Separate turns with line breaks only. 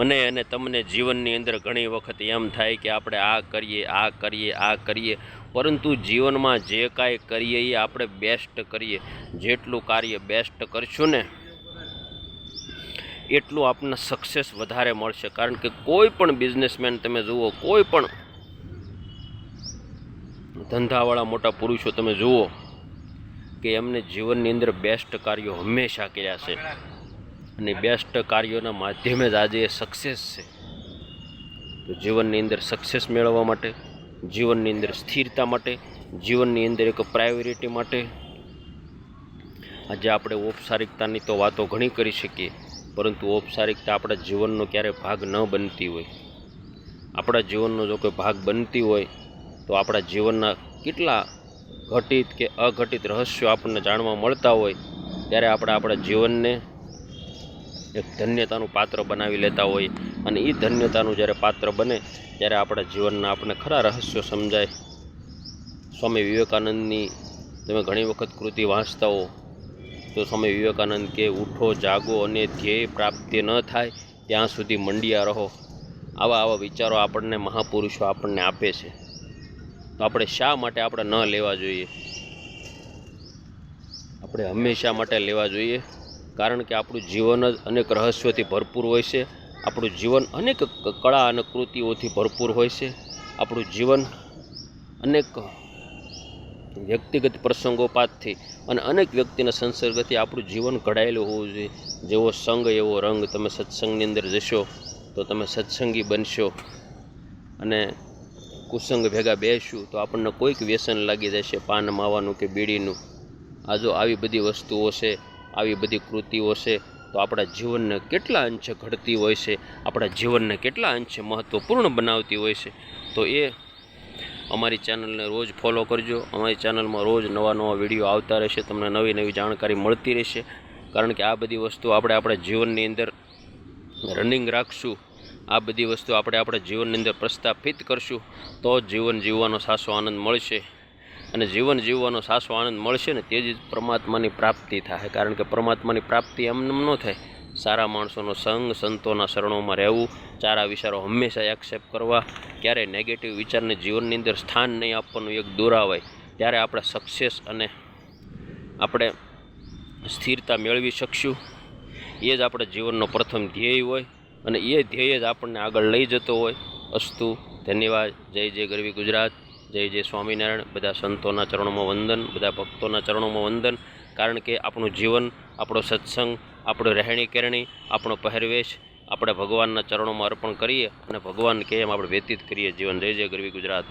મને અને તમને જીવનની અંદર ઘણી વખત એમ થાય કે આપણે આ કરીએ આ કરીએ આ કરીએ. પરંતુ જીવનમાં જે કાંઈ કરીએ એ આપણે બેસ્ટ કરીએ. જેટલું કાર્ય બેસ્ટ કરશું ને, એટલું આપણને સક્સેસ વધારે મળશે. કારણ કે કોઈ પણ બિઝનેસમેન તમે જુઓ, કોઈ પણ ધંધાવાળા મોટા પુરુષો તમે જુઓ કે એમને જીવનની અંદર બેસ્ટ કાર્યો હંમેશા કર્યા છે. અને બેસ્ટ કાર્યોના માધ્યમે જ આજે એ સક્સેસ છે. તો જીવનની અંદર સક્સેસ મેળવવા માટે, જીવનની અંદર સ્થિરતા માટે, જીવનની અંદર એક પ્રાયોરિટી માટે આજે આપણે ઔપચારિકતાની તો વાતો ઘણી કરી શકીએ, પરંતુ ઔપચારિકતા આપણા જીવનનો ક્યારે ભાગ ન બનતી હોય. આપણા જીવનનો જો કોઈ ભાગ બનતી હોય, તો આપણા જીવનના કેટલા ઘટિત કે અઘટિત રહસ્યો આપણને જાણવા મળતા હોય, ત્યારે આપણે આપણા જીવનને એક ધન્યતાનું પાત્ર બનાવી લેતા હોય અને એ ધન્યતાનું જ્યારે પાત્ર બને ત્યારે આપણા જીવનના આપણને ખરા રહસ્યો સમજાય. સ્વામી વિવેકાનંદની તમે ઘણી વખત કૃતિ વાંચતા હો, તો સ્વામી વિવેકાનંદ કે, ઉઠો, જાગો અને ધ્યેય પ્રાપ્તિ ન થાય ત્યાં સુધી મંડિયા રહો. આવા આવા વિચારો આપણને મહાપુરુષો આપણને આપે છે. તો આપણે શા માટે આપણે ન લેવા જોઈએ? આપણે હંમેશા માટે લેવા જોઈએ? કારણ કે આપણું જીવન જ અનેક રહસ્યોથી ભરપૂર હોય છે. આપણું જીવન અનેક કળા અને કૃતિઓથી ભરપૂર હોય છે. આપણું જીવન અનેક વ્યક્તિગત પ્રસંગોપાતથી અને અનેક વ્યક્તિના સંસર્ગથી આપણું જીવન ઘડાયેલું હોવું જોઈએ. જેવો સંગ, એવો રંગ, તમે સત્સંગની અંદર જશો, તો તમે સત્સંગી બનશો અને કુસંગ ભેગા બેસશું તો આપણને કોઈક વ્યસન લાગી જશે, પાન, માવાનું કે બીડીનું. આ જો આવી બધી વસ્તુઓ છે આવી બધી કૃતિઓ છે, તો આપણા જીવનને કેટલા અંશે ઘડતી હોય છે, આપણા જીવનને કેટલા અંશે મહત્ત્વપૂર્ણ બનાવતી હોય છે, તો એ અમારી ચેનલને રોજ ફોલો કરજો. અમારી ચેનલમાં રોજ નવા નવા વીડિયો આવતા રહેશે, તમને નવી નવી જાણકારી મળતી રહેશે. કારણ કે આ બધી વસ્તુ આપણે આપણા જીવનની અંદર રનિંગ રાખશું. આ બધી વસ્તુ આપણે આપણા જીવનની અંદર પ્રસ્થાપિત કરશું. તો જીવન જીવવાનો સાસો આનંદ મળશે. અને જીવન જીવવાનો સાસો આનંદ મળશે ને તે જ પરમાત્માની પ્રાપ્તિ થાય. કારણ કે પરમાત્માની પ્રાપ્તિ એમને ન થાય. સારા માણસોનો સંગ સંતોના શરણોમાં રહેવું, સારા વિચારો હંમેશા એક્સેપ્ટ કરવા. ક્યારેય નેગેટિવ વિચારને જીવનની અંદર સ્થાન નહીં આપવાનું એક દોરાવાય. ત્યારે આપણે સક્સેસ અને આપણે સ્થિરતા મેળવી શકશું. એ જ આપણે જીવનનો પ્રથમ ધ્યેય હોય અને એ ધ્યેય જ આપણને આગળ લઈ જતો હોય. અસ્તુ, ધન્યવાદ. જય જય ગરવી ગુજરાત. જય જય સ્વામિનારાયણ. બધા સંતોના ચરણોમાં વંદન, બધા ભક્તોના ચરણોમાં વંદન, કારણ કે આપણું જીવન, આપણો સત્સંગ, આપણો રહેણી કેરણી, આપણો પહેરવેશ, આપણે ભગવાનના ચરણોમાં અર્પણ કરીએ અને ભગવાન કે એમ આપણે વ્યતીત કરીએ જીવન. જય જય ગરવી ગુજરાત.